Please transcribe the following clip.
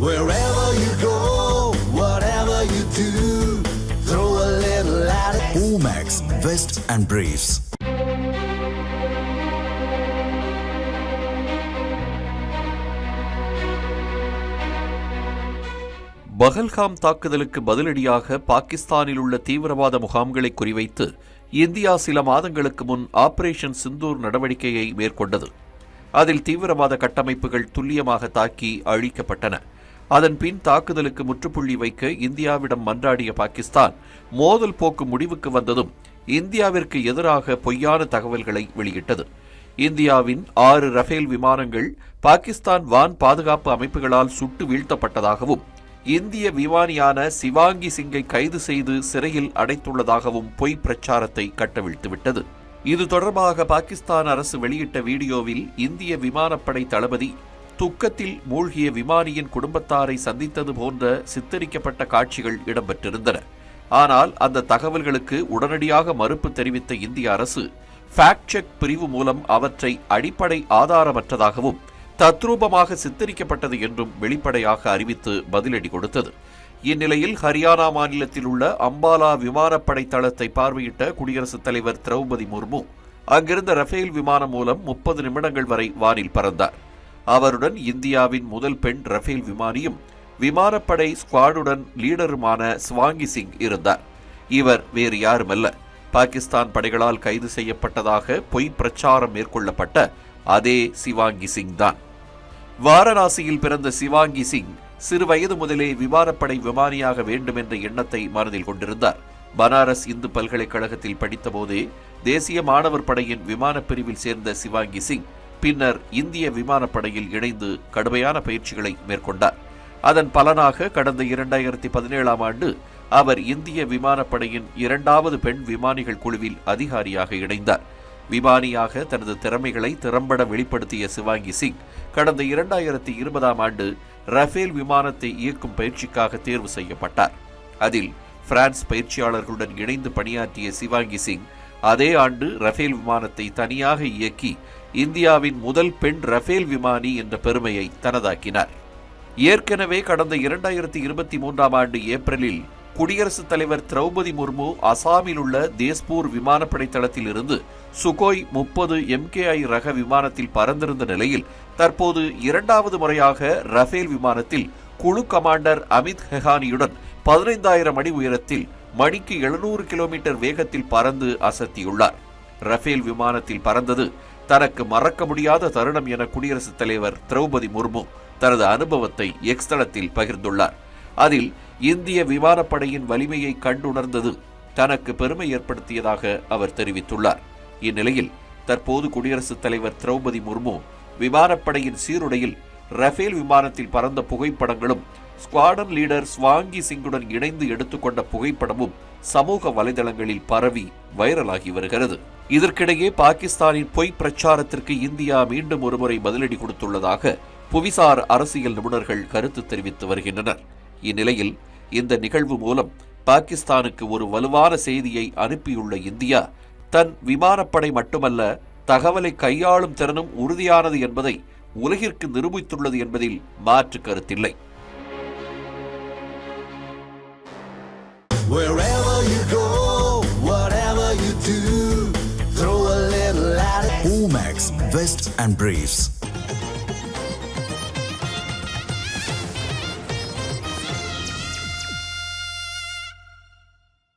Wherever you go, whatever you do, throw a little at it. Omax, Vest and Briefs. Pahalgam தாக்குதலுக்கு பதிலடியாக பாகிஸ்தானில் உள்ள தீவிரவாத முகாம்களை குறிவைத்து இந்தியா சில மாதங்களுக்கு முன் ஆபரேஷன் சிந்தூர் நடவடிக்கையை மேற்கொண்டது அதில் தீவிரவாத கட்டமைப்புகள் துல்லியமாக தாக்கி அழிக்கப்பட்டன அதன் பின் தாக்குதலுக்கு முற்றுப்புள்ளி வைக்க இந்தியாவிடம் மன்றாடிய பாகிஸ்தான் மோதல் போக்கு முடிவுக்கு வந்ததும் இந்தியாவிற்கு எதிராக பொய்யான தகவல்களை வெளியிட்டது. இந்தியாவின் ஆறு ரஃபேல் விமானங்கள் பாகிஸ்தான் வான் பாதுகாப்பு அமைப்புகளால் சுட்டு வீழ்த்தப்பட்டதாகவும் இந்திய விமானியான சிவாங்கி சிங்கை கைது செய்து சிறையில் அடைத்துள்ளதாகவும் பொய் பிரச்சாரத்தை கட்டவிழ்த்துவிட்டது. இது தொடர்பாக பாகிஸ்தான் அரசு வெளியிட்ட வீடியோவில் இந்திய விமானப்படை தளபதி துக்கத்தில் மூழ்கிய விமானியின் குடும்பத்தாரை சந்தித்தது போன்ற சித்தரிக்கப்பட்ட காட்சிகள் இடம்பெற்றிருந்தன. ஆனால் அந்த தகவல்களுக்கு உடனடியாக மறுப்பு தெரிவித்த இந்திய அரசு ஃபேக்ட் செக் பிரிவு மூலம் அவற்றை அடிப்படை ஆதாரமற்றதாகவும் தத்ரூபமாக சித்தரிக்கப்பட்டது என்றும் வெளிப்படையாக அறிவித்து பதிலடி கொடுத்தது. இந்நிலையில் ஹரியானா மாநிலத்தில் உள்ள அம்பாலா விமானப்படை தளத்தை பார்வையிட்ட குடியரசுத் தலைவர் திரௌபதி முர்மு அங்கிருந்த ரஃபேல் விமானம் மூலம் முப்பது நிமிடங்கள் வரை வானில் பறந்தார். அவருடன் இந்தியாவின் முதல் பெண் ரஃபேல் விமானியும் விமானப்படை ஸ்குவாடுடன் லீடருமான ஸ்வாங்கி சிங் இருந்தார். இவர் வேறு யாருமல்ல. பாகிஸ்தான் படைகளால் கைது செய்யப்பட்டதாக பொய் பிரச்சாரம் மேற்கொள்ளப்பட்ட அதே சிவாங்கி சிங் தான். வாரணாசியில் பிறந்த சிவாங்கி சிங் சிறு வயது முதலே விமானப்படை விமானியாக வேண்டும் என்ற எண்ணத்தை மனதில் கொண்டிருந்தார். பனாரஸ் இந்து பல்கலைக்கழகத்தில் படித்தபோதே தேசிய மாணவர் படையின் விமானப் பிரிவில் சேர்ந்த சிவாங்கி சிங் பின்னர் இந்திய விமானப்படையில் இணைந்து கடுமையான பயிற்சிகளை மேற்கொண்டார். அதன் பலனாக கடந்த இரண்டாயிரத்தி பதினேழாம் ஆண்டு அவர் இந்திய விமானப்படையின் இரண்டாவது பெண் விமானிகள் குழுவில் அதிகாரியாக இணைந்தார். விமானியாக தனது திறமைகளை திறம்பட வெளிப்படுத்திய சிவாங்கி சிங் கடந்த இரண்டாயிரத்தி இருபதாம் ஆண்டு ரஃபேல் விமானத்தை இயக்கும் பயிற்சிக்காக தேர்வு செய்யப்பட்டார். அதில் பிரான்ஸ் பயிற்சியாளர்களுடன் இணைந்து பணியாற்றிய சிவாங்கி சிங் அதே ஆண்டு ரஃபேல் விமானத்தை தனியாக இயக்கி இந்தியாவின் முதல் பெண் ரஃபேல் விமானி என்ற பெருமையை தனதாக்கினார். ஏற்கனவே கடந்த இரண்டாயிரத்தி இருபத்தி மூன்றாம் ஆண்டு ஏப்ரலில் குடியரசுத் தலைவர் திரௌபதி முர்மு அசாமில் உள்ள தேஸ்பூர் விமானப்படை தளத்தில் இருந்து சுகோய் முப்பது எம்கேஐ ரக விமானத்தில் பறந்திருந்த நிலையில் தற்போது இரண்டாவது முறையாக ரஃபேல் விமானத்தில் குழு கமாண்டர் அமித் ஹெஹானியுடன் பதினைந்தாயிரம் அடி உயரத்தில் மணிக்கு எழுநூறு கிலோமீட்டர் வேகத்தில் பறந்து அசத்தியுள்ளார். ரஃபேல் விமானத்தில் பறந்தது தனக்கு மறக்க முடியாத தருணம் என குடியரசுத் தலைவர் திரௌபதி முர்மு தனது அனுபவத்தை எக்ஸ் தளத்தில் பகிர்ந்துள்ளார். அதில் இந்திய விமானப்படையின் வலிமையை கண்டுணர்ந்தது தனக்கு பெருமை ஏற்படுத்தியதாக அவர் தெரிவித்துள்ளார். இந்நிலையில் தற்போது குடியரசுத் தலைவர் திரௌபதி முர்மு விமானப்படையின் சீருடையில் ரஃபேல் விமானத்தில் பறந்த புகைப்படங்களும் ஸ்குவாடன் லீடர் ஸ்வாங்கி சிங்குடன் இணைந்து எடுத்துக்கொண்ட புகைப்படமும் சமூக வலைதளங்களில் பரவி வைரலாகி வருகிறது. இதற்கிடையே பாகிஸ்தானின் பொய் பிரச்சாரத்திற்கு இந்தியா மீண்டும் ஒருமுறை பதிலடி கொடுத்துள்ளதாக புவிசார் அரசியல் நிபுணர்கள் கருத்து தெரிவித்து வருகின்றனர். இந்நிலையில் இந்த நிகழ்வு மூலம் பாகிஸ்தானுக்கு ஒரு வலுவான செய்தியை அனுப்பியுள்ள இந்தியா தன் விமானப்படை மட்டுமல்ல தகவலை கையாளும் திறனும் உறுதியானது என்பதை உலகிற்கு நிரூபித்துள்ளது என்பதில் மாற்று கருத்தில்லை. Vests and Briefs.